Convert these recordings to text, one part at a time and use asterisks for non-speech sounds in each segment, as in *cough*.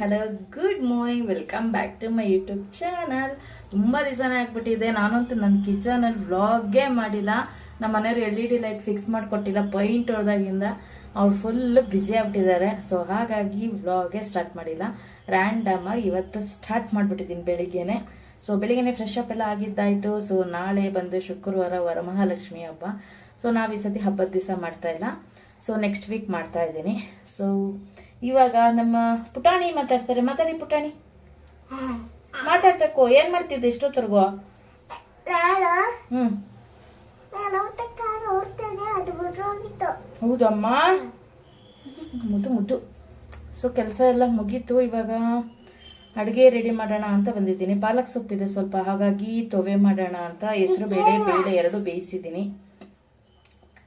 Hello good morning welcome back to my YouTube channel ತುಂಬ ದಿವಸನೇ ಆಗ್ಬಿಟ್ಟಿದೆ. ನಾನಂತೂ ನನ್ನ ಕಿಚನಲ್ಲಿ ವ್ಲಾಗೇ ಮಾಡಿಲ್ಲ. ನಮ್ಮ ಮನೆಯವ್ರು L E D light fix ಮಾಡಿಕೊಟ್ಟಿಲ್ಲ paint ಹೊಡೆದಾಗಿಂದ. ಅವ್ರು ಫುಲ್ ಬ್ಯುಸಿ ಆಗ್ಬಿಟ್ಟಿದ್ದಾರೆ. ಸೊ ಹಾಗಾಗಿ ವ್ಲಾಗೇ ಸ್ಟಾರ್ಟ್ ಮಾಡಿಲ್ಲ. ರ್ಯಾಂಡಮ್ ಆಗಿ ಇವತ್ತು ಸ್ಟಾರ್ಟ್ ಮಾಡಿಬಿಟ್ಟಿದ್ದೀನಿ ಬೆಳಿಗ್ಗೆನೆ. ಸೊ ಬೆಳಿಗ್ಗೆನೆ ಫ್ರೆಶ್ ಅಪ್ ಎಲ್ಲ ಆಗಿದ್ದಾಯಿತು. ಸೊ ನಾಳೆ ಬಂದು ಶುಕ್ರವಾರ ವರಮಹಾಲಕ್ಷ್ಮಿ ಹಬ್ಬ. ಸೊ ನಾವು ಈ ಸತಿ ಹಬ್ಬದ ದಿವಸ ಮಾಡ್ತಾ ಇಲ್ಲ. ಸೊ ನೆಕ್ಸ್ಟ್ ವೀಕ್ ಮಾಡ್ತಾ ಇದ್ದೀನಿ. ಸೊ ಇವಾಗ ನಮ್ಮ ಪುಟಾಣಿ ಮಾತಾಡ್ತಾರೆ. ಮಾತಾಡಿ ಪುಟಾಣಿ. ಮಾತಾಡ್ಬೇಕು ಏನ್ ಮಾಡ್ತಿದ್ದೆ ಇಷ್ಟೊತ್ತರ್ಗು? ನಾನು? ಹ್ಮ್. ಹೌದಮ್ಮ? ಮುದ್ದು ಮುದ್ದು. ಸೊ ಕೆಲಸ ಎಲ್ಲ ಮುಗೀತು. ಇವಾಗ ಅಡುಗೆ ರೆಡಿ ಮಾಡೋಣ ಅಂತ ಬಂದಿದ್ದೀನಿ. ಪಾಲಕ್ ಸೊಪ್ಪಿದೆ ಸ್ವಲ್ಪ. ಹಾಗಾಗಿ ತೊವೆ ಮಾಡೋಣ ಅಂತ. ಹೆಸರು ಬೇಳೆ ಬೇಳೆ ಎರಡು ಬೇಯಿಸಿದ್ದೀನಿ.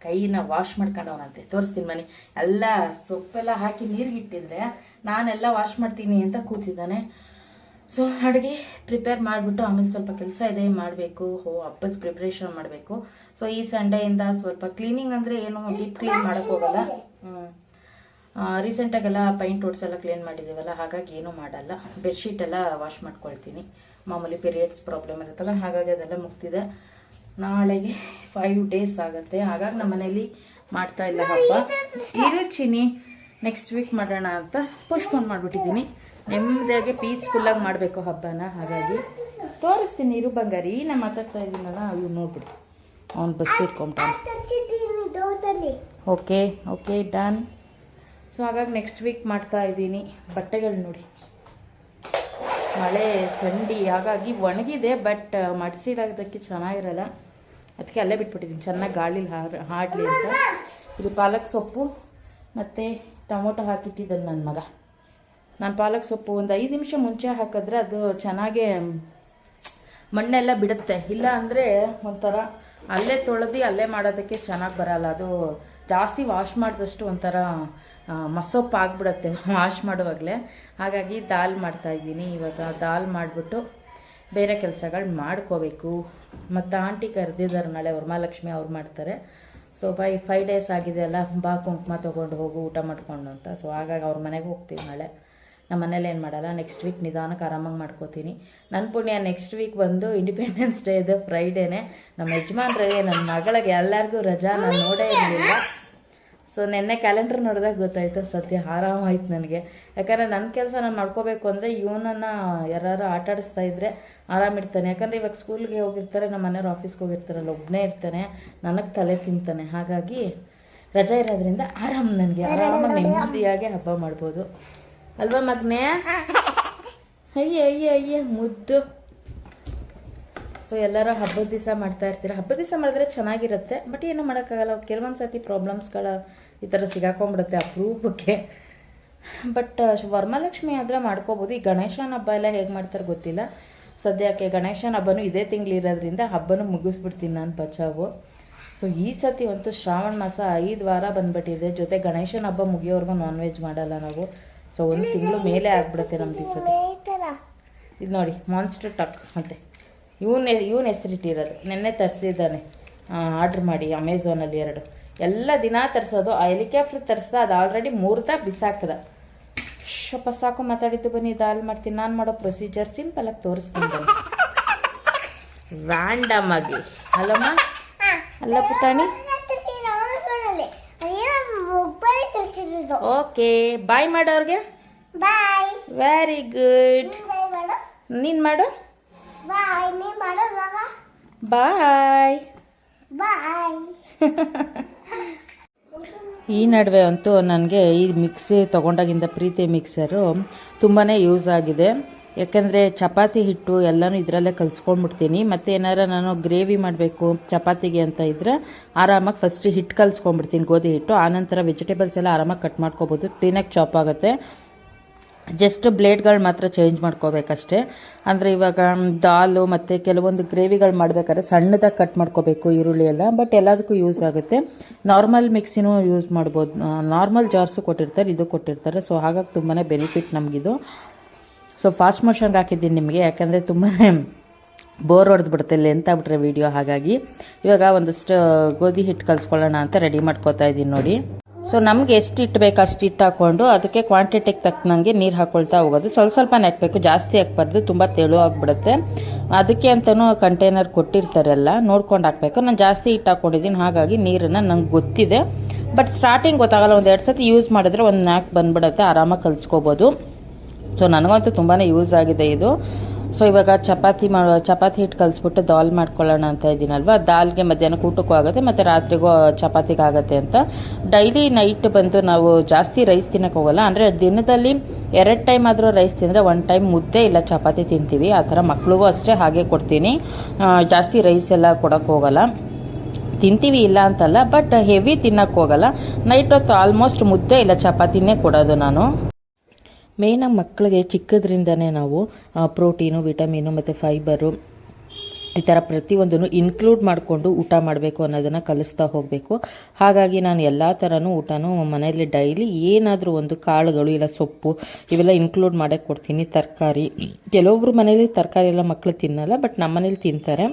ಕೈನ ವಾಶ್ ಮಾಡ್ಕೊಂಡವನಂತೆ. ತೋರಿಸ್ತೀನಿ ಮನೆ. ಎಲ್ಲ ಸೊಪ್ಪೆಲ್ಲ ಹಾಕಿ ನೀರಿಗೆ ಇಟ್ಟಿದ್ರೆ ನಾನೆಲ್ಲ ವಾಶ್ ಮಾಡ್ತೀನಿ ಅಂತ ಕೂತಿದ್ದಾನೆ. ಸೊ ಅಡುಗೆ ಪ್ರಿಪೇರ್ ಮಾಡಿಬಿಟ್ಟು ಆಮೇಲೆ ಸ್ವಲ್ಪ ಕೆಲಸ ಇದೆ ಮಾಡಬೇಕು. ಹೋ, ಹಬ್ಬದ ಪ್ರಿಪ್ರೇಷನ್ ಮಾಡಬೇಕು. ಸೊ ಈ ಸಂಡೆಯಿಂದ ಸ್ವಲ್ಪ ಕ್ಲೀನಿಂಗ್ ಅಂದರೆ ಏನು ಡೀಪ್ ಕ್ಲೀನ್ ಮಾಡೋಕ್ಕೋಗಲ್ಲ ರೀಸೆಂಟಾಗೆಲ್ಲ ಪೈಂಟ್ ಓಟ್ಸ್ ಎಲ್ಲ ಕ್ಲೀನ್ ಮಾಡಿದ್ದೀವಲ್ಲ ಹಾಗಾಗಿ ಏನೂ ಮಾಡಲ್ಲ. ಬೆಡ್ಶೀಟ್ ಎಲ್ಲ ವಾಶ್ ಮಾಡ್ಕೊಳ್ತೀನಿ. ಮಾಮೂಲಿ ಪೀರಿಯಡ್ಸ್ ಪ್ರಾಬ್ಲಮ್ ಇರುತ್ತಲ್ಲ, ಹಾಗಾಗಿ ಅದೆಲ್ಲ ಮುಗ್ದಿದೆ. ನಾಳೆಗೆ ಫೈವ್ ಡೇಸ್ ಆಗುತ್ತೆ. ಹಾಗಾಗಿ ನಮ್ಮ ಮನೇಲಿ ಮಾಡ್ತಾ ಇಲ್ಲ ಹಬ್ಬ. ಇರು ಚಿನಿ ನೆಕ್ಸ್ಟ್ ವೀಕ್ ಮಾಡೋಣ ಅಂತ ಪೋಸ್ಟ್ಪೋನ್ ಮಾಡಿಬಿಟ್ಟಿದ್ದೀನಿ. ನೆಮ್ಮದಿಯಾಗಿ ಪೀಸ್ಫುಲ್ಲಾಗಿ ಮಾಡಬೇಕು ಹಬ್ಬನ. ಹಾಗಾಗಿ ತೋರಿಸ್ತೀನಿ ಇರು ಬಂಗಾರಿ. ನಾ ಮಾತಾಡ್ತಾ ಇದ್ದೀನಲ್ಲ ಅವ್ರು ನೋಡ್ಬಿಡಿ. ಅವ್ನು ಬಸ್ ಇಟ್ಕೊಂಬಿಟ್ಟಾನೆ ಓಕೆ ಓಕೆ ಡನ್ ಸೊ ಹಾಗಾಗಿ ನೆಕ್ಸ್ಟ್ ವೀಕ್ ಮಾಡ್ತಾ ಇದ್ದೀನಿ. ಬಟ್ಟೆಗಳು ನೋಡಿ. ಮಳೆ ಥಂಡಿ, ಹಾಗಾಗಿ ಒಣಗಿದೆ ಬಟ್ ಮಡ್ಸಿಡೋದಕ್ಕೆ ಚೆನ್ನಾಗಿರಲ್ಲ. ಅದಕ್ಕೆ ಅಲ್ಲೇ ಬಿಟ್ಬಿಟ್ಟಿದ್ದೀನಿ ಚೆನ್ನಾಗಿ ಗಾಳಿಲಿ ಹಾರ, ಹಾಡಲಿ ಅಂತ. ಇದು ಪಾಲಕ್ ಸೊಪ್ಪು, ಮತ್ತು ಟೊಮೊಟೊ ಹಾಕಿಟ್ಟಿದ್ದಾನೆ ನನ್ನ ಮಗ. ನಾನು ಪಾಲಕ್ ಸೊಪ್ಪು ಒಂದು ಐದು ನಿಮಿಷ ಮುಂಚೆ ಹಾಕಿದ್ರೆ ಅದು ಚೆನ್ನಾಗೇ, ಮಣ್ಣೆಲ್ಲ ಬಿಡುತ್ತೆ. ಇಲ್ಲ ಅಂದರೆ ಒಂಥರ ಅಲ್ಲೇ ತೊಳೆದು ಅಲ್ಲೇ ಮಾಡೋದಕ್ಕೆ ಚೆನ್ನಾಗಿ ಬರಲ್ಲ. ಅದು ಜಾಸ್ತಿ ವಾಶ್ ಮಾಡಿದಷ್ಟು ಒಂಥರ ಮಸೊಪ್ಪು ಆಗ್ಬಿಡತ್ತೆ *laughs* ವಾಶ್ ಮಾಡುವಾಗಲೇ. ಹಾಗಾಗಿ ದಾಲ್ ಮಾಡ್ತಾ ಇದ್ದೀನಿ. ಇವಾಗ ದಾಲ್ ಮಾಡಿಬಿಟ್ಟು ಬೇರೆ ಕೆಲಸಗಳು ಮಾಡ್ಕೋಬೇಕು. ಮತ್ತು ಆಂಟಿ ಕರೆದಿದ್ದಾರೆ ನಾಳೆ ವರಮಹಾಲಕ್ಷ್ಮಿ ಅವ್ರು ಮಾಡ್ತಾರೆ. ಸೊ ಬೈ ಫೈವ್ ಡೇಸ್ ಆಗಿದೆ ಅಲ್ಲ, ಬಾ ಕುಂಕುಮ ತೊಗೊಂಡು ಹೋಗು, ಊಟ ಮಾಡಿಕೊಂಡು ಅಂತ. ಸೊ ಹಾಗಾಗಿ ಅವ್ರ ಮನೆಗೆ ಹೋಗ್ತೀವಿ ನಾಳೆ. ನಮ್ಮ ಮನೇಲಿ ಏನು ಮಾಡಲ್ಲ ನೆಕ್ಸ್ಟ್ ವೀಕ್ ನಿಧಾನಕ್ಕೆ ಆರಾಮಾಗಿ ಮಾಡ್ಕೋತೀನಿ. ನನ್ನ ಪುಣ್ಯ ನೆಕ್ಸ್ಟ್ ವೀಕ್ ಬಂದು ಇಂಡಿಪೆಂಡೆನ್ಸ್ ಡೇ ಇದೆ ಫ್ರೈಡೇನೆ ನಮ್ಮ ಯಜಮಾನ್ರಿಗೆ ನನ್ನ ಮಗಳಿಗೆ ಎಲ್ಲರಿಗೂ ರಜಾ ನಾನು ನೋಡೇ ಇರಲಿಲ್ಲ. ಸೊ ನಿನ್ನೆ ಕ್ಯಾಲೆಂಡರ್ ನೋಡಿದಾಗ ಗೊತ್ತಾಯ್ತು ಸದ್ಯ ಆರಾಮಾಯ್ತು ನನಗೆ. ಯಾಕಂದರೆ ನನ್ನ ಕೆಲಸ ನಾನು ಮಾಡ್ಕೋಬೇಕು ಅಂದರೆ ಇವನನ್ನು ಯಾರು ಆಟಾಡಿಸ್ತಾ ಇದ್ದರೆ ಆರಾಮಿರ್ತಾನೆ ಯಾಕಂದರೆ ಇವಾಗ ಸ್ಕೂಲ್ಗೆ ಹೋಗಿರ್ತಾರೆ ನಮ್ಮ ಮನೆಯವ್ರು ಆಫೀಸ್ಗೆ ಹೋಗಿರ್ತಾರಲ್ಲ ಒಬ್ಬನೇ ಇರ್ತಾನೆ ನನಗೆ ತಲೆ ತಿಂತಾನೆ. ಹಾಗಾಗಿ ರಜೆ ಇರೋದ್ರಿಂದ ಆರಾಮ್ ನನಗೆ ಆರಾಮಾಗಿ ನೆಮ್ಮದಿಯಾಗಿ ಹಬ್ಬ ಮಾಡ್ಬೋದು. ಅಲ್ವಾ ಮಗನೇ? ಅಯ್ಯ ಅಯ್ಯ ಅಯ್ಯ ಮುದ್ದು. ಸೊ ಎಲ್ಲರೂ ಹಬ್ಬದ ದಿವಸ ಮಾಡ್ತಾ ಇರ್ತೀರ. ಹಬ್ಬದ ದಿವಸ ಮಾಡಿದ್ರೆ ಚೆನ್ನಾಗಿರುತ್ತೆ. ಬಟ್ ಏನು ಮಾಡೋಕ್ಕಾಗಲ್ಲ. ಕೆಲವೊಂದು ಸತಿ ಪ್ರಾಬ್ಲಮ್ಸ್ಗಳ ಈ ಥರ ಸಿಗಾಕೊಂಡ್ಬಿಡುತ್ತೆ ಅಪರೂಪಕ್ಕೆ. ಬಟ್ ವರಮಹಾಲಕ್ಷ್ಮಿ ಆದರೆ ಮಾಡ್ಕೋಬೋದು. ಈ ಗಣೇಶನ ಹಬ್ಬ ಎಲ್ಲ ಹೇಗೆ ಮಾಡ್ತಾರೆ ಗೊತ್ತಿಲ್ಲ. ಸದ್ಯಕ್ಕೆ ಗಣೇಶನ ಹಬ್ಬನೂ ಇದೇ ತಿಂಗಳಿರೋದ್ರಿಂದ ಹಬ್ಬನೂ ಮುಗಿಸ್ಬಿಡ್ತೀನಿ ನಾನು ಬಚಾವು. ಸೊ ಈ ಸತಿ ಅಂತೂ ಶ್ರಾವಣ ಮಾಸ ಐದು ವಾರ ಬಂದ್ಬಿಟ್ಟಿದೆ. ಜೊತೆ ಗಣೇಶನ ಹಬ್ಬ ಮುಗಿಯೋವರೆಗೂ ನಾನ್ ವೆಜ್ ಮಾಡಲ್ಲ ನಾವು. ಸೊ ಒಂದು ತಿಂಗಳು ಮೇಲೆ ಆಗ್ಬಿಡುತ್ತೆ ನಮ್ದು ಈ ಸತಿ ಇದು ನೋಡಿ ಮಾನ್ಸ್ಟರ್ ಟಕ್ ಅಂತೆ ಇವನ್ ಇವನ ಹೆಸರಿಟ್ಟಿರೋದು ನಿನ್ನೆ ತರಿಸಿದ್ದಾನೆ. ಆರ್ಡ್ರ್ ಮಾಡಿ ಅಮೆಝಾನಲ್ಲಿ ಎರಡು. ಎಲ್ಲ ದಿನ ತರಿಸೋದು ಆ ಹೆಲಿಕಾಪ್ಟರ್ ತರಿಸ್ದ ಅದು ಆಲ್ರೆಡಿ ಮೂರ್ತ ಬಿಸಾಕದ. ಶಪ್ಪ ಸಾಕು ಮಾತಾಡಿದ್ದು ಬನ್ನಿ ದಾಲ್ ಮಾಡ್ತೀನಿ. ನಾನು ಮಾಡೋ ಪ್ರೊಸೀಜರ್ ಸಿಂಪಲ್ ಆಗಿ ತೋರಿಸ್ತೀನಿ ಬನ್ನಿ. ರ್ಯಾಂಡಮ್ ಆಗಿ. ಅಲ್ಲಮ್ಮ? ಅಲ್ಲ ಪುಟಾಣಿ? ಓಕೆ ಬಾಯ್ ಮಾಡೋರ್ಗೆ ಬಾಯ್ ವೆರಿ ಗುಡ್ ನೀನು ಮಾಡು. ಬಾಯ್ ಬಾಯ್ *laughs* ಈ ನಡುವೆ ಅಂತೂ ನನಗೆ ಈ ಮಿಕ್ಸಿ ತೊಗೊಂಡಾಗಿಂದ ಪ್ರೀತಿ ಮಿಕ್ಸರು ತುಂಬಾ ಯೂಸ್ ಆಗಿದೆ. ಯಾಕೆಂದರೆ ಚಪಾತಿ ಹಿಟ್ಟು ಎಲ್ಲನೂ ಇದರಲ್ಲೇ ಕಲಿಸ್ಕೊಂಡ್ಬಿಡ್ತೀನಿ. ಮತ್ತು ಏನಾರ ನಾನು ಗ್ರೇವಿ ಮಾಡಬೇಕು ಚಪಾತಿಗೆ ಅಂತ ಇದ್ದರೆ ಆರಾಮಾಗಿ ಫಸ್ಟ್ ಹಿಟ್ಟು ಕಲಿಸ್ಕೊಂಡ್ಬಿಡ್ತೀನಿ ಗೋಧಿ ಹಿಟ್ಟು. ಆನಂತರ ವೆಜಿಟೇಬಲ್ಸ್ ಎಲ್ಲ ಆರಾಮಾಗಿ ಕಟ್ ಮಾಡ್ಕೋಬೋದು. ಕ್ಲೀನಾಗಿ ಚಾಪ್ ಆಗುತ್ತೆ. ಜಸ್ಟ್ ಬ್ಲೇಡ್ಗಳು ಮಾತ್ರ ಚೇಂಜ್ ಮಾಡ್ಕೋಬೇಕಷ್ಟೆ. ಅಂದರೆ ಇವಾಗ ದಾಲು ಮತ್ತು ಕೆಲವೊಂದು ಗ್ರೇವಿಗಳು ಮಾಡಬೇಕಾದ್ರೆ ಸಣ್ಣದಾಗಿ ಕಟ್ ಮಾಡ್ಕೋಬೇಕು ಈರುಳ್ಳಿ ಎಲ್ಲ ಬಟ್ ಎಲ್ಲದಕ್ಕೂ ಯೂಸ್ ಆಗುತ್ತೆ. ನಾರ್ಮಲ್ ಮಿಕ್ಸಿನೂ ಯೂಸ್ ಮಾಡ್ಬೋದು. ನಾರ್ಮಲ್ ಜಾರ್ಸು ಕೊಟ್ಟಿರ್ತಾರೆ, ಇದು ಕೊಟ್ಟಿರ್ತಾರೆ. ಸೊ ಹಾಗಾಗಿ ತುಂಬಾ ಬೆನಿಫಿಟ್ ನಮಗಿದು. ಸೊ ಫಾಸ್ಟ್ ಮೋಷನ್ಗೆ ಹಾಕಿದ್ದೀನಿ ನಿಮಗೆ, ಯಾಕಂದರೆ ತುಂಬಾ ಬೋರ್ ಹೊಡೆದು ಬಿಡುತ್ತೆ ಲೆಂತ್ ಆಗ್ಬಿಟ್ರೆ ವಿಡಿಯೋ ಹಾಗಾಗಿ. ಇವಾಗ ಒಂದಷ್ಟು ಗೋಧಿ ಹಿಟ್ಟು ಕಲಿಸ್ಕೊಳ್ಳೋಣ ಅಂತ ರೆಡಿ ಮಾಡ್ಕೋತಾ ಇದ್ದೀನಿ ನೋಡಿ. ಸೊ ನಮ್ಗೆ ಎಷ್ಟು ಇಟ್ಟು ಬೇಕು ಅಷ್ಟು ಇಟ್ಟು ಹಾಕ್ಕೊಂಡು ಅದಕ್ಕೆ ಕ್ವಾಂಟಿಟಿಗೆ ತಕ್ಕನಂಗೆ ನೀರು ಹಾಕ್ಕೊಳ್ತಾ ಹೋಗೋದು. ಸ್ವಲ್ಪ ಸ್ವಲ್ಪ ನೆಟ್ಬೇಕು ಜಾಸ್ತಿ ಹಾಕ್ಬಾರ್ದು. ತುಂಬ ತೆಳು ಆಗಿಬಿಡುತ್ತೆ. ಅದಕ್ಕೆ ಅಂತಲೂ ಕಂಟೈನರ್ ಕೊಟ್ಟಿರ್ತಾರಲ್ಲ, ನೋಡ್ಕೊಂಡು ಹಾಕಬೇಕು. ನಾನು ಜಾಸ್ತಿ ಇಟ್ಟು ಹಾಕ್ಕೊಂಡಿದ್ದೀನಿ ಹಾಗಾಗಿ ನೀರನ್ನು ನಂಗೆ ಗೊತ್ತಿದೆ. ಬಟ್ ಸ್ಟಾರ್ಟಿಂಗ್ ಗೊತ್ತಾಗಲ್ಲ. ಒಂದು ಎರಡು ಸತಿ ಯೂಸ್ ಮಾಡಿದ್ರೆ ಒಂದು ನ್ಯಾಕ್ ಬಂದ್ಬಿಡುತ್ತೆ. ಆರಾಮಾಗಿ ಕಲಿಸ್ಕೋಬೋದು. ಸೊ ನನಗಂತೂ ತುಂಬಾ ಯೂಸ್ ಆಗಿದೆ ಇದು. ಸೊ ಇವಾಗ ಚಪಾತಿ ಮಾಡೋ, ಚಪಾತಿ ಹಿಟ್ಟು ಕಲಿಸ್ಬಿಟ್ಟು ದಾಲ್ ಮಾಡ್ಕೊಳ್ಳೋಣ ಅಂತ ಇದ್ದೀನಲ್ವ? ದಾಲ್ಗೆ ಮಧ್ಯಾಹ್ನಕ್ಕೆ ಊಟಕ್ಕೂ ಆಗುತ್ತೆ, ಮತ್ತು ರಾತ್ರಿಗೂ ಚಪಾತಿಗೆ ಆಗುತ್ತೆ ಅಂತ. ಡೈಲಿ ನೈಟ್ ಬಂದು ನಾವು ಜಾಸ್ತಿ ರೈಸ್ ತಿನ್ನಕ್ಕೆ ಹೋಗಲ್ಲ, ಅಂದರೆ ದಿನದಲ್ಲಿ ಎರಡು ಟೈಮ್ ಆದರೂ ರೈಸ್ ತಿಂದರೆ ಒನ್ ಟೈಮ್ ಮುದ್ದೆ ಇಲ್ಲ ಚಪಾತಿ ತಿಂತೀವಿ. ಆ ಥರ ಮಕ್ಳಿಗೂ ಅಷ್ಟೇ ಹಾಗೆ ಕೊಡ್ತೀನಿ. ಜಾಸ್ತಿ ರೈಸ್ ಎಲ್ಲ ಕೊಡೋಕ್ಕೆ ಹೋಗಲ್ಲ. ತಿಂತೀವಿ ಇಲ್ಲ ಅಂತಲ್ಲ ಬಟ್ ಹೆವಿ ತಿನ್ನಕ್ಕೆ ಹೋಗಲ್ಲ. ನೈಟ್ ಹೊತ್ತು ಆಲ್ಮೋಸ್ಟ್ ಮುದ್ದೆ ಇಲ್ಲ, ಚಪಾತಿನೇ ಕೊಡೋದು ನಾನು. ಮೇಯ್ನಾಗಿ ಮಕ್ಕಳಿಗೆ ಚಿಕ್ಕದ್ರಿಂದನೇ ನಾವು ಪ್ರೋಟೀನು, ವಿಟಮಿನು ಮತ್ತು ಫೈಬರು ಈ ಥರ ಪ್ರತಿಯೊಂದನ್ನು ಇನ್ಕ್ಲೂಡ್ ಮಾಡಿಕೊಂಡು ಊಟ ಮಾಡಬೇಕು ಅನ್ನೋದನ್ನು ಕಲಿಸ್ತಾ ಹೋಗಬೇಕು. ಹಾಗಾಗಿ ನಾನು ಎಲ್ಲ ಥರನೂ ಊಟನೂ ಮನೆಯಲ್ಲಿ ಡೈಲಿ ಏನಾದರೂ ಒಂದು ಕಾಳುಗಳು ಇಲ್ಲ ಸೊಪ್ಪು ಇವೆಲ್ಲ ಇನ್ಕ್ಲೂಡ್ ಮಾಡೇ ಕೊಡ್ತೀನಿ. ತರಕಾರಿ. ಕೆಲವೊಬ್ಬರು ಮನೇಲಿ ತರಕಾರಿ ಎಲ್ಲ ಮಕ್ಕಳು ತಿನ್ನಲ್ಲ, ಬಟ್ ನಮ್ಮ ಮನೇಲಿ ತಿಂತಾರೆ.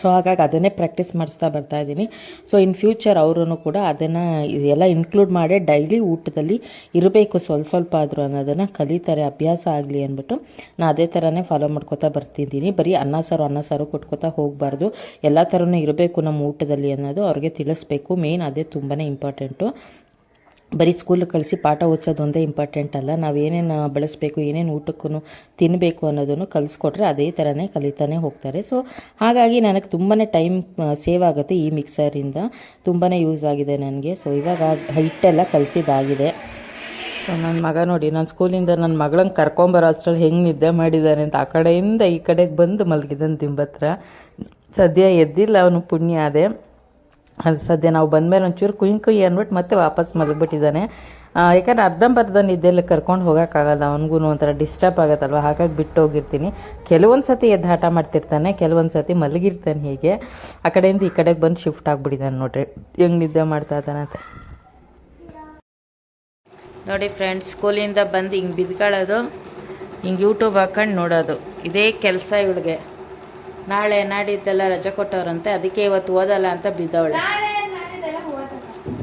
ಸೊ ಹಾಗಾಗಿ ಅದನ್ನೇ ಪ್ರಾಕ್ಟೀಸ್ ಮಾಡಿಸ್ತಾ ಬರ್ತಾ ಇದ್ದೀನಿ. ಸೊ ಇನ್ ಫ್ಯೂಚರ್ ಅವರು ಕೂಡ ಅದನ್ನು ಎಲ್ಲ ಇನ್ಕ್ಲೂಡ್ ಮಾಡಿ ಡೈಲಿ ಊಟದಲ್ಲಿ ಇರಬೇಕು. ಸ್ವಲ್ಪ ಸ್ವಲ್ಪ ಆದರೂ ಅನ್ನೋದನ್ನು ಕಲಿತಾರೆ, ಅಭ್ಯಾಸ ಆಗಲಿ ಅಂದ್ಬಿಟ್ಟು. ನಾನು ಅದೇ ಥರನೇ ಫಾಲೋ ಮಾಡ್ಕೋತಾ ಬರ್ತಿದ್ದೀನಿ. ಬರೀ ಅನ್ನ ಸಾರು ಅನ್ನ ಸಾರು ಕೊಟ್ಕೋತಾ ಹೋಗಬಾರ್ದು. ಎಲ್ಲ ಥರನೂ ಇರಬೇಕು ನಮ್ಮ ಊಟದಲ್ಲಿ ಅನ್ನೋದು ಅವ್ರಿಗೆ ತಿಳಿಸ್ಬೇಕು. ಮೇನ್ ಅದೇ ತುಂಬಾ ಇಂಪಾರ್ಟೆಂಟು ಬರೀ ಸ್ಕೂಲಿಗೆ ಕಳಿಸಿ ಪಾಠ ಓದಿಸೋದು ಒಂದೇ ಇಂಪಾರ್ಟೆಂಟ್ ಅಲ್ಲ. ನಾವು ಏನೇನು ಬಳಸಬೇಕು, ಏನೇನು ಊಟಕ್ಕೂ ತಿನ್ನಬೇಕು ಅನ್ನೋದನ್ನು ಕಲಿಸ್ಕೊಟ್ರೆ ಅದೇ ಥರನೇ ಕಲಿತಾನೆ ಹೋಗ್ತಾರೆ. ಸೊ ಹಾಗಾಗಿ ನನಗೆ ತುಂಬಾ ಟೈಮ್ ಸೇವ್ ಆಗುತ್ತೆ ಈ ಮಿಕ್ಸರಿಂದ ತುಂಬಾ ಯೂಸ್ ಆಗಿದೆ ನನಗೆ. ಸೊ ಇವಾಗ ಹಿಟ್ಟೆಲ್ಲ ಕಲಿಸಿದಾಗಿದೆ ಸೊ ನನ್ನ ಮಗ ನೋಡಿ, ನಾನು ಸ್ಕೂಲಿಂದ ನನ್ನ ಮಗಳನ್ನ ಕರ್ಕೊಂಬರೋ ಅಷ್ಟ್ರಲ್ಲಿ ಹೆಂಗೆ ನಿದ್ದೆ ಮಾಡಿದ್ದಾನೆ ಅಂತ ಆ ಕಡೆಯಿಂದ ಈ ಕಡೆಗೆ ಬಂದು ಮಲಗಿದ್ದಾನೆ ತಿಂಬತ್ರ. ಸದ್ಯ ಎದ್ದಿಲ್ಲ ಅವನು ಪುಣ್ಯ ಅದೇ. ಅದು ಸದ್ಯ ನಾವು ಬಂದಮೇಲೆ ಒಂಚೂರು ಕುಯ್ ಕುಯ್ ಅಂದ್ಬಿಟ್ಟು ಮತ್ತೆ ವಾಪಸ್ ಮಲಗಿಬಿಟ್ಟಿದ್ದಾನೆ. ಯಾಕಂದ್ರೆ ಅರ್ಧಂಬರ್ಧ ನಿದ್ದೆಲ್ಲ ಕರ್ಕೊಂಡು ಹೋಗೋಕ್ಕಾಗಲ್ಲ ಅವನಿಗೂ ಒಂಥರ ಡಿಸ್ಟರ್ಬ್ ಆಗುತ್ತಲ್ವ? ಹಾಗಾಗಿ ಬಿಟ್ಟು ಹೋಗಿರ್ತೀನಿ ಕೆಲವೊಂದು ಸತಿ ಎದ್ದು ಹಠ ಮಾಡ್ತಿರ್ತಾನೆ ಕೆಲವೊಂದು ಸತಿ ಮಲಗಿರ್ತಾನೆ ಹೀಗೆ. ಆ ಕಡೆಯಿಂದ ಈ ಕಡೆಗೆ ಬಂದು ಶಿಫ್ಟ್ ಆಗಿಬಿಟ್ಟಿದ್ದಾನೆ ನೋಡ್ರಿ. ಹೆಂಗೆ ನಿದ್ದೆ ಮಾಡ್ತಾ ಇದ್ದಾನಂತೆ ನೋಡಿ ಫ್ರೆಂಡ್ಸ್ ಸ್ಕೂಲಿಂದ ಬಂದು ಹಿಂಗೆ ಬಿದ್ಕೊಳ್ಳೋದು, ಹಿಂಗೆ ಯೂಟ್ಯೂಬ್ ಹಾಕೊಂಡು ನೋಡೋದು. ಇದೇ ಕೆಲಸ ಇವಳಿಗೆ. ನಾಳೆ ನಾಡಿದ್ದೆಲ್ಲ ರಜೆ ಕೊಟ್ಟವ್ರಂತೆ ಅದಕ್ಕೆ ಇವತ್ತು ಓದಲ್ಲ ಅಂತ ಬಿದ್ದವಳೆ.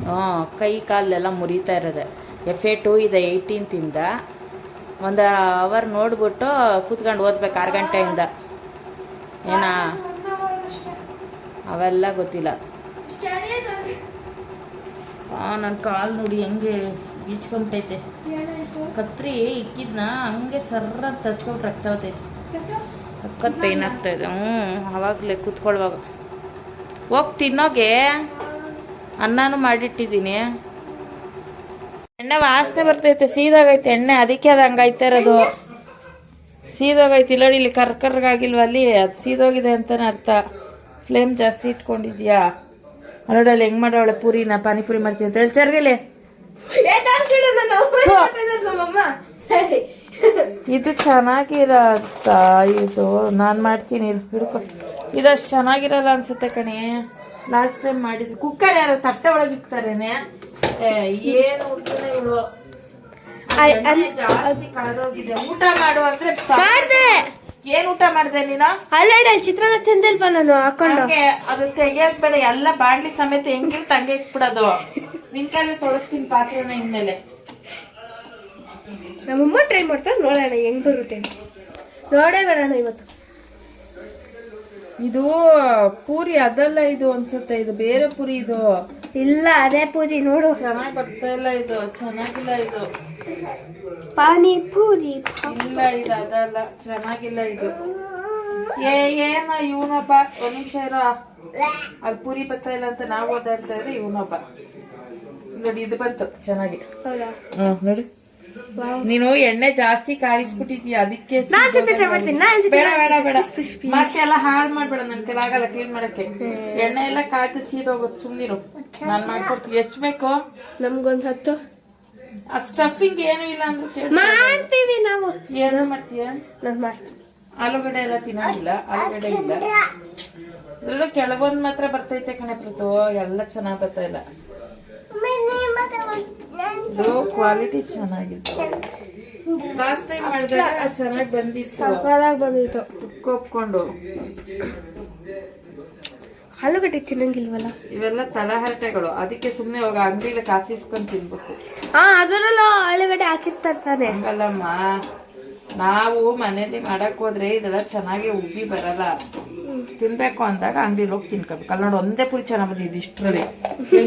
ಹ್ಞೂ ಕೈ ಕಾಲೆಲ್ಲ ಮುರಿತಾ ಇರೋದೆ. ಎಫ್ ಎ ಟು ಇದೆ ಏಯ್ಟೀನ್ತಿಂದ ಒಂದು ಅವರ್ ನೋಡ್ಬಿಟ್ಟು ಕೂತ್ಕೊಂಡು ಓದ್ಬೇಕು ಆರು ಗಂಟೆಯಿಂದ. ಏನಾ? ಅವೆಲ್ಲ ಗೊತ್ತಿಲ್ಲ. ಆ ನನ್ನ ಕಾಲು ನೋಡಿ ಹೆಂಗೆ ಈಚ್ಕೊಂಬಿಟ್ಟೈತೆ ಕತ್ರಿ ಇಕ್ಕಿದ್ನ ಹಂಗೆ ಸರ್ರ ತಚ್ಕೊಂಡು ರಕ್ತ ಹೋಗ್ತೈತೆ ಸಖತ್ ಪೇನ್ ಆಗ್ತಾ ಇದೆ. ಹ್ಞೂ ಆವಾಗಲೇ ಕೂತ್ಕೊಳ್ಳುವಾಗ ಹೋಗಿ ತಿನ್ನೋಗೆ. ಅನ್ನನೂ ಮಾಡಿಟ್ಟಿದ್ದೀನಿ. ಎಣ್ಣೆ ವಾಸನೆ ಬರ್ತೈತೆ ಸೀದೋಗೈತೆ ಎಣ್ಣೆ. ಅದಕ್ಕೆ ಅದು ಹಂಗೈತೆ ಇರೋದು. ಸೀದೋಗೈತಿ. ಇಲ್ಲಡಿ ಇಲ್ಲಿ ಕರ್ಕರ್ಗಾಗಿಲ್ವ ಅಲ್ಲಿ? ಅದು ಸೀದೋಗಿದೆ ಅಂತಾನೆ ಅರ್ಥ. ಫ್ಲೇಮ್ ಜಾಸ್ತಿ ಇಟ್ಕೊಂಡಿದ್ಯಾ? ಅಲ್ಲೋಡಲ್ಲಿ ಹೆಂಗ್ ಮಾಡೋಳೆ ಪೂರಿನ ಪಾನಿಪುರಿ ಮಾಡ್ತೀನಿ ಅಂತ. ಎಲ್ಲಿ ಚರ್ಗಿಲಿ *laughs* ಇದು ಚೆನ್ನಾಗಿರತ್ತ ಇದು? ನಾನು ಮಾಡ್ತೀನಿ ಬಿಡ್ಕೊ ಇದು ಅಷ್ಟು ಚೆನ್ನಾಗಿರಲ್ಲ ಅನ್ಸುತ್ತೆ ಕಣೆ. ಲಾಸ್ಟ್ ಟೈಮ್ ಮಾಡಿದ್ದು. ಕುಕ್ಕರ್ ಯಾರು ತಟ್ಟೆ ಒಳಗೆ ಇಕ್ತಾರೇನೆ. ಏನು ಇವಳು? ಜಾಸ್ತಿ ಕಳೆದೋಗಿದೆ. ಊಟ ಮಾಡು ಅಂದ್ರೆ ಮಾಡ್ದೆ. ಏನ್ ಊಟ ಮಾಡಿದೆ ನೀನು? ಅಲ್ಲಡೆ ಚಿತ್ರಾನ್ನ ತಿಂದಿಲ್ವಾ ನಾನು? ಹಾಕೊಂಡು. ಅದು ತೆಗಿಯಕ್ ಬೇಡ. ಎಲ್ಲ ಬಾಡ್ಲಿ ಸಮೇತ ಹೆಂಗಿರ್ತ ಹಂಗೆ ಇಟ್ಬಿಡೋದು. ನಿನ್ ಕೈಲಿ ತೊಳಸ್ತೀನಿ ಪಾತ್ರೆನ ಇನ್ಮೇಲೆ. ನಮ್ಮಮ್ಮ ಟ್ರೈ ಮಾಡ್ತಾರೆ ನೋಡೋಣ ಹೆಂಗ್ ಬರುತ್ತೆ. ನೋಡೇ ಬೇಡಣ ಇವತ್ತು. ಇದು ಪೂರಿ ಅದಲ್ಲ ಇದು ಅನ್ಸುತ್ತೆ ಇದು ಬೇರೆ ಪೂರಿ ಇದು. ಇಲ್ಲ ಅದೇ ಪೂರಿ ನೋಡು. ಚೆನ್ನಾಗಿ ಬರ್ತಾ ಇಲ್ಲ ಇದು ಚೆನ್ನಾಗಿಲ್ಲ ಇದು. ಪಾನಿ ಪೂರಿ ಇಲ್ಲ ಇದು ಅದಲ್ಲ ಚೆನ್ನಾಗಿಲ್ಲ ಇದು. ಏ ಏನ ಇವನೊಬ್ಬ ಒಂದ್ ನಿಮಿಷ ಇರೋ. ಅಲ್ಲಿ ಪೂರಿ ಬರ್ತಾ ಇಲ್ಲ ಅಂತ ನಾವು ಓದಾಡ್ತಾ ಇದ್ರೆ ಇವನೊಬ್ಬ. ನೋಡಿ ಇದು ಬಂತು ಚೆನ್ನಾಗಿ. ಹ್ಮ್ ನೋಡಿ. ನೀನು ಎಣ್ಣೆ ಜಾಸ್ತಿ ಕಾಯಿಸ್ಬಿಟ್ಟಿದ್ಯಾ? ಅದಕ್ಕೆ ನಾನ್ ಸತಿ ಟ್ರೈ ಮಾಡ್ತೀನಿ. ನಾನ್ ಸತಿ ಬೇಡ ಬೇಡ ಬೇಡ. ಮತ್ತೆ ಎಲ್ಲ ಹಾಳು ಮಾಡ್ಬೇಡ ನನ್ ಕೆಲಾಗಲ್ಲ ಆಗಲ್ಲ ಕ್ಲೀನ್ ಮಾಡಕ್ಕೆ ಎಣ್ಣೆ ಎಲ್ಲ ಕಾಯ್ದು ಸೀದೋಗುತ್ತೆ ಸುಮ್ನಿರು. ನಾನ್ ಮಾಡ್ಕೊಡ್ತೀನಿ. ಹೆಚ್ಚಬೇಕು ನಮ್ಗೊಂದ್ ಹತ್ತು. ಆ ಸ್ಟಫಿಂಗ್ ಏನು ಇಲ್ಲ ಅಂದ್ರೆ. ಮಾಡ್ತೀವಿ ನಾವು. ಏನು ಮಾಡ್ತೀಯ? ನಾನ್ ಮಾಡ್ತೀನಿ. ಆಲೂಗಡ್ಡೆ ಎಲ್ಲ ತಿನ್ನೋದಿಲ್ಲ ಆಲೂಗಡ್ಡೆ ಇಲ್ಲ? ಇದ್ರಲ್ಲೂ ಕೆಲವೊಂದ್ ಮಾತ್ರ ಬರ್ತೈತೆ ಕಣೆ ಪ್ರತು. ಎಲ್ಲ ಚೆನ್ನಾಗ್ ಬರ್ತಾ ಇಲ್ಲ. ಕ್ವಾಲಿಟಿ ಚೆನ್ನಾಗಿತ್ತು. ಲಾಸ್ಟ್ ಟೈಮ್ ಮಾಡಿದಾಗ ಚೆನ್ನಾಗಿ ಬಂದಿತ್ತು. ಸಕಾಲಾಗಿ ಬಂದಿತ್ತು. ಕೊಪ್ಕೊಂಡು. ಆಲೂಗಡ್ಡೆ ತಿನ್ನಂಗಿಲ್ವಲ್ಲ? ಇವೆಲ್ಲ ತಲಹರಟೆಗಳು. ಅದಕ್ಕೆ ಸುಮ್ಮನೆ ಇವಾಗ ಅಂಗಡಿಲಿ ಕಾಸಿಸ್ಕೊಂಡು ತಿನ್ಬೇಕು. ಹಾ ಅದರಲ್ಲೂ ಆಲೂಗಡ್ಡೆ ಹಾಕಿರ್ತಾರೆ ತಾನೆ. ಹಂಗಲ್ಲಮ್ಮ. ನಾವು ಮನೇಲಿ ಮಾಡಕ್ ಹೋದ್ರೆ ಇದೆಲ್ಲ ಚೆನ್ನಾಗಿ ಉಬ್ಬಿ ಬರಲ್ಲ. ತಿನ್ಬೇಕು ಅಂದಾಗ ಅಂಗಡಿಲಿ ಹೋಗಿ ತಿನ್ಕೋಬೇಕು ಅಲ್ಲ ನೋಡಿ ಒಂದೇ ಪುರಿ ಚೆನ್ನಾಗಿ ಬಂದಿದ್ದು ಇಷ್ಟರಲ್ಲಿ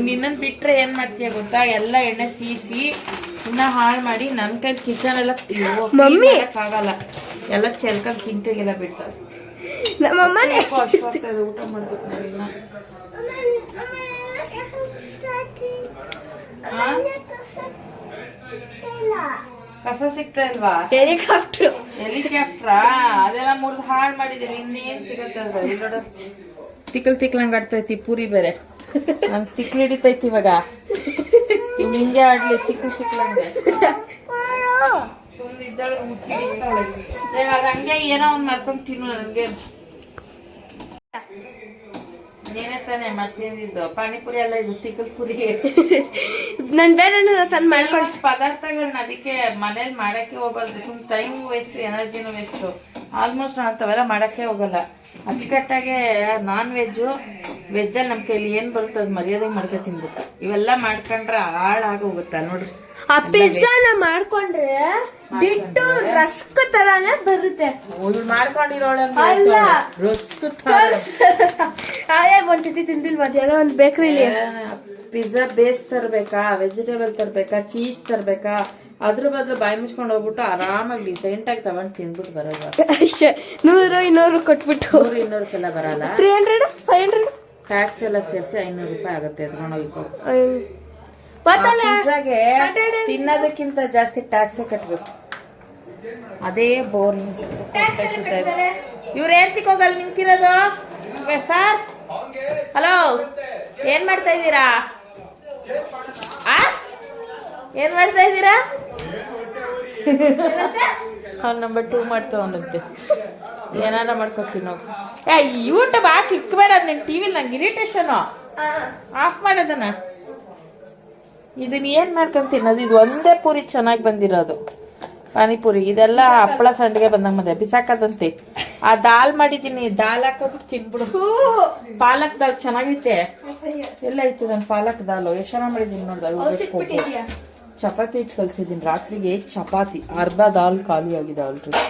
ಇನ್ನೊಂದ್ ಬಿಟ್ರೆ ಏನ್ ಮಾಡ್ತೀಯ ಗೊತ್ತಾ ಎಲ್ಲ ಎಣ್ಣೆ ಸೀಸಿ ಇನ್ನ ಹಾಳು ಮಾಡಿ ನನ್ ಕೈ ಕಿಚನ್ ಎಲ್ಲ ಮಮ್ಮಿ! ಆಗಲ್ಲ ಎಲ್ಲ ಚೆಲ್ಕೊಂಡ್ ಸಿಂಕಿಗೆಲ್ಲ ಬಿಡ್ತಾರೆ ಊಟ ಮಾಡ್ಬೇಕು. ಕಸ ಸಿಗ್ತಾ ಇಲ್ವಾ ಹೆಲಿಕಾಪ್ಟರ್. ಹೆಲಿಕಾಪ್ಟ್ರಾ? ಅದೆಲ್ಲ ಮುರಿದು ಹಾಳು ಮಾಡಿದೀರಿ ಇನ್ನೇನ್ ಸಿಗತ್ತೆ ನೋಡು. ತಿಕ್ಕಲ್ ತಿಕ್ಲಂಗ್ ಆಡ್ತೈತಿ ಪೂರಿ ಬೇರೆ. ನನ್ ತಿಕ್ಲು ಹಿಡಿತೈತಿ ಇವಾಗ. ನಿಂಗೆ ಹಿಂಗೆ ಆಡ್ಲಿ ತಿಕ್ಲು ತಿಕ್ಲಂಗೆ ಸುಮ್ನೆ ಇದ್ದಾಳೆ ಅದ್ ಹಂಗೆ ಏನೋ ಒಂದ್ ಮಾಡ್ಕೊಂಡ್ ತಿನ್ನು ನನ್ಗೆ ನೀನೇ ತಾನೇ ಮಾಡ್ತಿದ್ದು ಪಾನಿಪುರಿ ಎಲ್ಲ ಇದು ತಿಕ್ಕಲ್ ಪುರಿ. ನನ್ ಬೇರೆ ತಂದ್ ಮಾಡ್ಕೊಂಡು ಪದಾರ್ಥಗಳನ್ನ ಅದಕ್ಕೆ ಮನೇಲಿ ಮಾಡಕ್ಕೆ ಹೋಗಬಾರ್ದು ಸುಮ್ ಟೈಮ್ ವೇಸ್ಟ್ ಎನರ್ಜಿನೂ ವೇಸ್ಟ್ ಆಲ್ಮೋಸ್ಟ್ ನಾವು ಅಂಥವೆಲ್ಲ ಮಾಡಕ್ಕೆ ಹೋಗಲ್ಲ. ಅಚ್ಚುಕಟ್ಟಾಗೆ ನಾನ್ ವೆಜ್ಜು ವೆಜ್ಜಲ್ಲಿ ನಮ್ಮ ಕೈಲಿ ಏನ್ ಬರುತ್ತೆ ಅದು ಮರ್ಯಾದೆ ಮಾಡ್ಕೊ ತಿನ್ಬಿಟ್ಟು. ಇವೆಲ್ಲ ಮಾಡ್ಕೊಂಡ್ರೆ ಹಾಳಾಗಿ ಹೋಗುತ್ತಾ ನೋಡ್ರಿ ಆ ಪಿಜ್ಜಾನ ಮಾಡ್ಕೊಂಡ್ರೆ ಬಿಟ್ಟು ರಸ್ಕ್ ತರಾನೇ ಬರುತ್ತೆ. ಅಲ್ಲ. ಅದೇ ಒಂದ್ಸತಿ ತಿಂದಿಲ್ ಮಧ್ಯಾಹ್ನ ಒಂದ್ ಬೇಕ್ರಿಲಿ. ಪಿಜ್ಜಾ ಬೇಸ್ ತರ್ಬೇಕಾ ವೆಜಿಟೇಬಲ್ ತರ್ಬೇಕಾ ಚೀಸ್ ತರ್ಬೇಕಾ? ಅದ್ರ ಬದಲು ಬಾಯಿ ಮುಚ್ಕೊಂಡು ಹೋಗ್ಬಿಟ್ಟು ಆರಾಮಾಗಿ ಡಿಸೆಂಟ್ ಆಗಿ ತಗೊಂಡ್ ತಿನ್ಬಿಟ್ಟು ಬರೋದು. ನೂರು ಇನ್ನೂರು ಕೊಟ್ಬಿಟ್ಟು. ನೂರು ಇನ್ನೂರಕ್ಕೆಲ್ಲ ಬರಲ್ಲ. Three hundred five hundred tax ಎಲ್ಲ ಸೇರಿಸಿ ಐನೂರು ರೂಪಾಯಿ ಆಗುತ್ತೆ ಪಿಜ್ಜಾಗೆ ತಿನ್ನೋದಕ್ಕಿಂತ ಜಾಸ್ತಿ ಟ್ಯಾಕ್ಸ್ ಕಟ್ಬೇಕು. ಅದೇ ಬೋರ್ ಇವ್ರು ಏನ್ ಹೋಗಲ್ಲ ನಿಂತಿರೋದು. ಸರ್ ಹಲೋ ಏನ್ ಮಾಡ್ತಾ ಇದ್ದೀರಾ? ಆ? ಏನ್ ಮಾಡ್ತಾ ಇದ್ದೀರಾ? ಅವ್ನು ನಂಬರ್ ಟೂ ಮಾಡ್ತಾ ಒಂದಂತೆ ಏನಾರ ಮಾಡ್ಕೊತೀನಿ ನಾವು ಏ ಯೂಟ್ಯೂಬ್ ಹಾಕಿ ಇಕ್ಬೇಡ ನಿನ್ ಟಿವಿಲಿ ನಂಗೆ ಇರಿಟೇಷನು ಆಫ್ ಮಾಡೋದನ್ನ. ಇದನ್ನ ಏನ್ ಮಾಡ್ಕೊಂಡ್ ತಿನ್ನೋದು? ಇದು ಒಂದೇ ಪೂರಿ ಚೆನ್ನಾಗಿ ಬಂದಿರೋದು. ಪಾನಿಪುರಿ. ಇದೆಲ್ಲ ಹಪ್ಪಳ ಸಂಡಿಗೆ ಬಂದಂಗ ಬಂದೆ ಬಿಸಾಕದಂತೆ. ಆ ದಾಲ್ ಮಾಡಿದೀನಿ ದಾಲ್ ಹಾಕೊಂಡ್ಬಿಟ್ಟು ತಿನ್ಬಿಡು. ಪಾಲಕ್ ದಾಲ್ ಚೆನ್ನಾಗೈತೆ. ಎಲ್ಲ ಇತ್ತು ನನ್ ಪಾಲಕ್ ದಾಲು. ಎಷ್ಟರ ಮಾಡಿದೀನಿ ನೋಡ್ದಾಗ ಚಪಾತಿ ಇಟ್ಟು ಕಲ್ಸಿದೀನಿ ರಾತ್ರಿಗೆ ಚಪಾತಿ. ಅರ್ಧ ದಾಲ್ ಖಾಲಿ ಆಗಿದೆ ಆಲ್ರೆಡಿ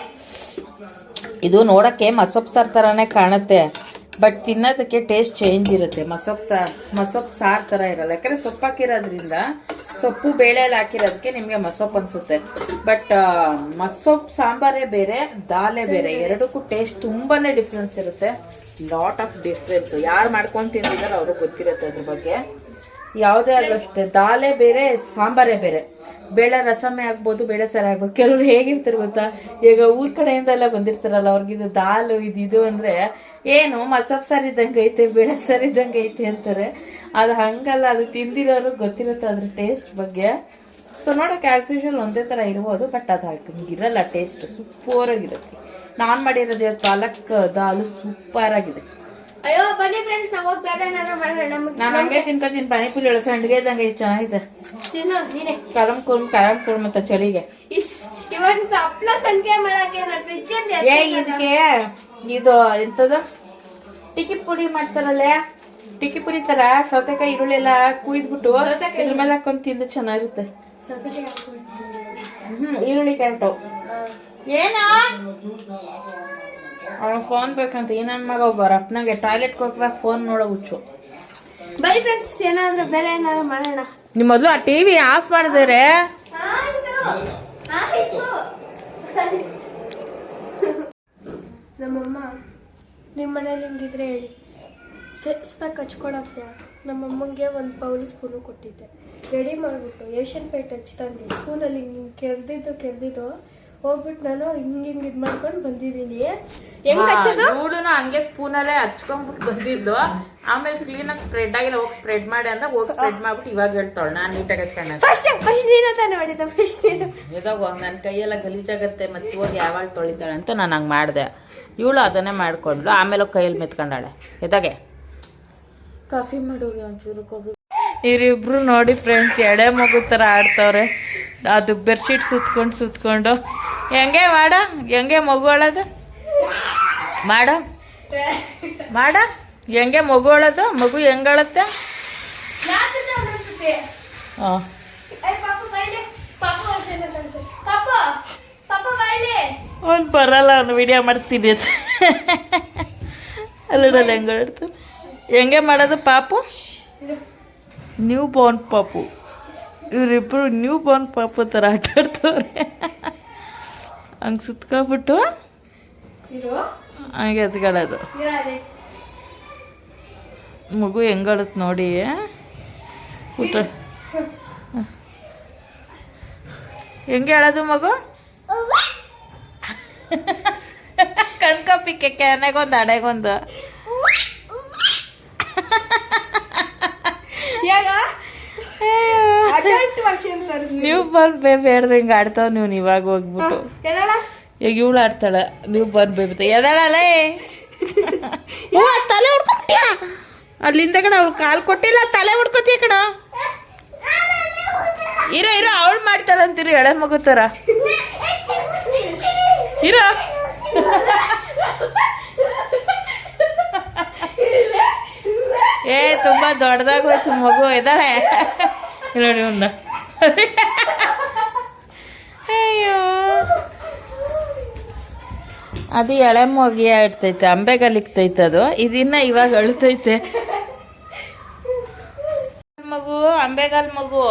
ಇದು ನೋಡಕ್ಕೆ ಮಸೊಪ್ಸಾರ್ ತರಾನೇ ಕಾಣುತ್ತೆ. ಬಟ್ ತಿನ್ನೋದಕ್ಕೆ ಟೇಸ್ಟ್ ಚೇಂಜ್ ಇರುತ್ತೆ. ಮಸೊಪ್ಪು ಮಸೊಪ್ಪು ಸಾರ್ ತರ ಇರಲ್ಲ. ಯಾಕಂದ್ರೆ ಸೊಪ್ಪು ಹಾಕಿರೋದ್ರಿಂದ ಸೊಪ್ಪು ಬೇಳೆಯಲ್ಲಿ ಹಾಕಿರೋದಕ್ಕೆ ನಿಮಗೆ ಮಸೊಪ್ಪು ಅನ್ಸುತ್ತೆ. ಬಟ್ ಮಸೊಪ್ಪು ಸಾಂಬಾರೇ ಬೇರೆ, ದಾಲೆ ಬೇರೆ. ಎರಡಕ್ಕೂ ಟೇಸ್ಟ್ ತುಂಬಾನೇ ಡಿಫ್ರೆನ್ಸ್ ಇರುತ್ತೆ. ಲಾಟ್ ಆಫ್ ಡಿಫ್ರೆನ್ಸ್ ಯಾರು ಮಾಡ್ಕೊಂಡು ತಿಂದಿದಾರೋ ಅವ್ರಿಗೆ ಗೊತ್ತಿರುತ್ತೆ ಅದ್ರ ಬಗ್ಗೆ. ಯಾವುದೇ ಅಷ್ಟೇ. ದಾಲೆ ಬೇರೆ, ಸಾಂಬಾರೇ ಬೇರೆ. ಬೇಳೆ ರಸಮೆ ಆಗ್ಬೋದು, ಬೇಳೆ ಸಾರು ಆಗ್ಬೋದು. ಕೆಲವ್ರು ಹೇಗಿರ್ತಾರೆ ಗೊತ್ತಾ? ಈಗ ಊರ್ ಕಡೆಯಿಂದ ಎಲ್ಲ ಬಂದಿರ್ತಾರಲ್ಲ, ಅವ್ರಿಗಿದು ದಾಲು, ಇದು ಇದು ಅಂದ್ರೆ ಏನು ಮಸಪ್ ಸರ್ ಇದ್ದಂಗೆ ಐತೆ ಬೇಳೆ ಸರ್ ಇದ್ದಂಗೆ ಐತೆ ಅಂತಾರೆ. ಅದು ಹಂಗಲ್ಲ ಅದು ತಿಂದಿರೋರು ಗೊತ್ತಿರುತ್ತೆ ಅದ್ರ ಟೇಸ್ಟ್ ಬಗ್ಗೆ. ಸೊ ನೋಡಕ್ ಆಸ್ ಯೂಶುವಲ್ ಒಂದೇ ತರ ಇರ್ಬೋದು ಬಟ್ ಅದು ಹಂಗಿರಲ್ಲ ಟೇಸ್ಟ್ ಸೂಪರ್ ಆಗಿರುತ್ತೆ ನಾನ್ ಮಾಡಿರೋದು ಪಾಲಕ್ ದಾಲು ಸೂಪರ್ ಆಗಿದೆ ಅಯ್ಯೋ ಬನ್ನಿ ಫ್ರೆಂಡ್ಸ್ ನಾವು ಹೋಗಿ ಬೇರೆ ಏನಾದ್ರು ಮಾಡೋಣ ನಾನು ಹಂಗೆ ತಿನ್ಕೊತೀನಿ ಪಾನಿಪುರಿ ಸಂಡಿಗೆ ಇದ್ದಂಗೆ ಚೆನ್ನಾಗಿದೆ. ಕರಮ್ ನೀನೆ. ಕರಂ ಕುರ್ಮ್ ಕರಂ ಕುರ್ಮ್ ಅಂತ ಚಳಿಗೆ. ಇವತ್ತು ಹಪ್ಳ ಸಂಖ್ಯೆ ಮಾಡಕ್ಕೆ ನಾನು ಫ್ರಿಜ್ ಏ ಇದಕ್ಕೆ ಇದು ಎಂತದ? ಟಿಕ್ಕಿ ಪುಡಿ ಮಾಡ್ತಾರಲ್ಲ? ಟಿಕ್ಕಿ ಪುರಿ ತರ ಸೌತೆಕಾಯಿ ಈರುಳ್ಳಿ ಎಲ್ಲ ಕುಯ್ದ್ಬಿಟ್ಟು ಸೌತೆಕಾಯಿ. ಇದ್ರ ಮೇಲೆ ಹಾಕೊಂಡ್ ತಿಂದು ಚೆನ್ನಾಗಿರುತ್ತೆ. ಹ್ಮ್ ಈರುಳ್ಳಿ ಕ್ಯಾರೆಟು ಏನ? ಅವ್ನ ಫೋನ್ ಬೇಕಂತ ಏನನ್ ನನ್ ಮಗ ಒಬ್ಬರ ಅಪ್ಪನಾಗೆ ಟಾಯ್ಲೆಟ್ ಹೋಗ್ಬೇಕು ಫೋನ್ ನೋಡೋ ಹುಚ್ಚು. ಬೈ ಫ್ರೆಂಡ್ಸ್ ಏನಾದ್ರೂ ಬೇರೆ ಏನಾದ್ರು ಮಾಡೋಣ. ನಿಮ್ಮ ಮೊದ್ಲು ಆ ಟಿವಿ ಆಫ್ ಮಾಡಿದ್ರೆ ನಮ್ಮಮ್ಮ ನಿಮ್ಮ ಮನೇಲಿ ಹಿಂಗಿದ್ರೆ ಹೇಳಿ. ಫೇಸ್ ಪ್ಯಾಕ್ ಹಚ್ಕೊಳಕ್ಕೆ ನಮ್ಮಮ್ಮಂಗೆ ಒಂದು ಪೌಲಿ ಸ್ಪೂನು ಕೊಟ್ಟಿದ್ದೆ. ರೆಡಿ ಮಾಡಿಬಿಟ್ಟು ಏಷ್ಯನ್ ಪೇಟ್ ಹಚ್ತಂದು ಸ್ಪೂನಲ್ಲಿ ಹಿಂಗೆ ಕೆರೆದಿದ್ದು ಕೆರ್ದಿದ್ದು ಹೋಗ್ಬಿಟ್ಟು ನಾನು ಹಿಂಗೆ ಹಿಂಗೆ ಇದ್ ಮಾಡ್ಕೊಂಡು ಬಂದಿದ್ದೀನಿ. ಹೆಂಗ್ ಹಚ್ಚೋದು ಇವಳುನು ಹಂಗೆ ಸ್ಪೂನ್ ಅಲ್ಲೇ ಹಚ್ಕೊಂಡ್ಬಿಟ್ಟು ಬಂದಿದ್ಲು. ಆಮೇಲೆ ಕ್ಲೀನ್ ಆಗಿ ಸ್ಪ್ರೆಡ್ ಆಗಿಲ್ಲ ಹೋಗಿ ಸ್ಪ್ರೆಡ್ ಮಾಡಿ ಅಂದ್ರೆ ಹೋಗಿ ಸ್ಪ್ರೆಡ್ ಮಾಡ್ಬಿಟ್ಟು ಇವಾಗ ಹೇಳ್ತಾಳೆ ನಾನು ನೀಟಾಗಿ ಹಚ್ಕೊಂಡ ಫಸ್ಟ್ ಫಸ್ಟ್ ನೀನು ತಾನೇ ಮಾಡಿದ್ದೆ ಫಸ್ಟ್ ನೀನು ಇದಾಗ ನನ್ನ ಕೈಯೆಲ್ಲ ಗಲೀಜಾಗತ್ತೆ ಮತ್ತೆ ಹೋಗಿ ಯಾವಾಗ ತೊಳಿತಾಳೆ ಅಂತ ನಾನು ಹಂಗೆ ಮಾಡ್ದೆ. ಇವಳು ಅದನ್ನೇ ಮಾಡ್ಕೊಂಡ್ಲು ಆಮೇಲೆ ಕೈಯಲ್ಲಿ ಮೆತ್ಕೊಂಡಾಳೆ. ಇದಾಗೆ? ಕಾಫಿ ಮಾಡೋಗಿ ಒಂಚೂರು ಕಾಫಿ ಇವರಿಬ್ರು ನೋಡಿ ಫ್ರೆಂಡ್ಸ್ ಎಡೆ ಮಗು ಥರ ಆಡ್ತವ್ರೆ. ಅದು ಬೆಡ್ಶೀಟ್ ಸುತ್ಕೊಂಡು ಸುತ್ಕೊಂಡು ಹೆಂಗೆ ಮಾಡ? ಹೆಂಗೆ ಮಗು ಅಳೋದು ಮಾಡ. ಮಾಡ? ಹೆಂಗೆ ಮಗುಳದು ಮಗು ಹೆಂಗಳತ್ತೆ? ಹಾಂ ಅವ್ನು ಬರಲ್ಲ ಅವ್ನು ವಿಡಿಯೋ ಮಾಡ್ತೀನಿ ಅಂತ. ಹೆಂಗಳ ಹೆಂಗೆ ಹೆಂಗೆ ಮಾಡೋದು ಪಾಪು? ನ್ಯೂ ಬೋರ್ನ್ ಪಾಪು. ಇವರಿಬ್ಬರು ನ್ಯೂ ಬಾರ್ನ್ ಪಾಪ ಥರ ಆಟ ಆಡ್ತವ್ರೆ ಹಂಗೆ ಸುತ್ಕೊಬಿಟ್ಟು ಹಂಗೆ ಎತ್ಕೊಳ್ಳೋದು ಮಗು ಹೆಂಗಳತ್ ನೋಡಿ. ಊಟ ಹೆಂಗೆ ಹೇಳೋದು ಮಗು? ಕಣ್ಕಪ್ಪಿಕ್ಕೆ ಕೆನೆಗೊಂದು ಅಡೆಗೊಂದು ಅಡಲ್ಟ್ ವರ್ಷನ್ ತರಿಸಿ ನೀವು ಬಂದು ಬೇಬಿ ಹೇಳಿದ್ರೆ ಹಿಂಗೆ ಆಡ್ತಾವ ನೀವು ಇವಾಗ ಹೋಗ್ಬಿಟ್ಟು. ಈಗ ಇವಳು ಆಡ್ತಾಳೆ ನೀವು ಬಂದು ಬೇಬಿ ಎದಳಲೇ *laughs* ತಲೆ ಹೊಡ್ಕೊತೀಯ ಅಲ್ಲಿಂದ ಕಣ ಅವ್ಳು ಕಾಲ್ ಕೊಟ್ಟಿಲ್ಲ ತಲೆ ಹೊಡ್ಕೊತೀಯ ಕಣ? ಇರೋ ಇರೋ ಅವಳು ಮಾಡ್ತಾಳಂತೀರಿ ಎಳೆ ಮಗುತ್ತಾರ ಇರೋ. *laughs* ಏ ತುಂಬಾ ದೊಡ್ಡದಾಗ ಹೋಯ್ತು ಮಗು ಇದ್ದಾಳೆ ನೋಡಿ ಒಂದ. ಅಯ್ಯೋ. ಅದು ಎಳೆ ಮಗಿ ಇಡ್ತೈತೆ ಅಂಬೆಗಲಿಕ್ತೈತೆ ಅದು. ಇದನ್ನ ಇವಾಗ ಅಳ್ತೈತೆ. ಮಗು, ಅಂಬೆಗಾಲ್ ಮಗು.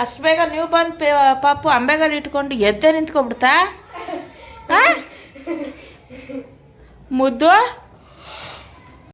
ಅಷ್ಟು ಬೇಗ ನೀವು ಬಂದು ಪಾಪು ಅಂಬೆಗಾಲ್ ಇಟ್ಕೊಂಡು ಎದ್ದೆ ನಿಂತ್ಕೊಬಿಡ್ತಾ? ಮುದ್ದು?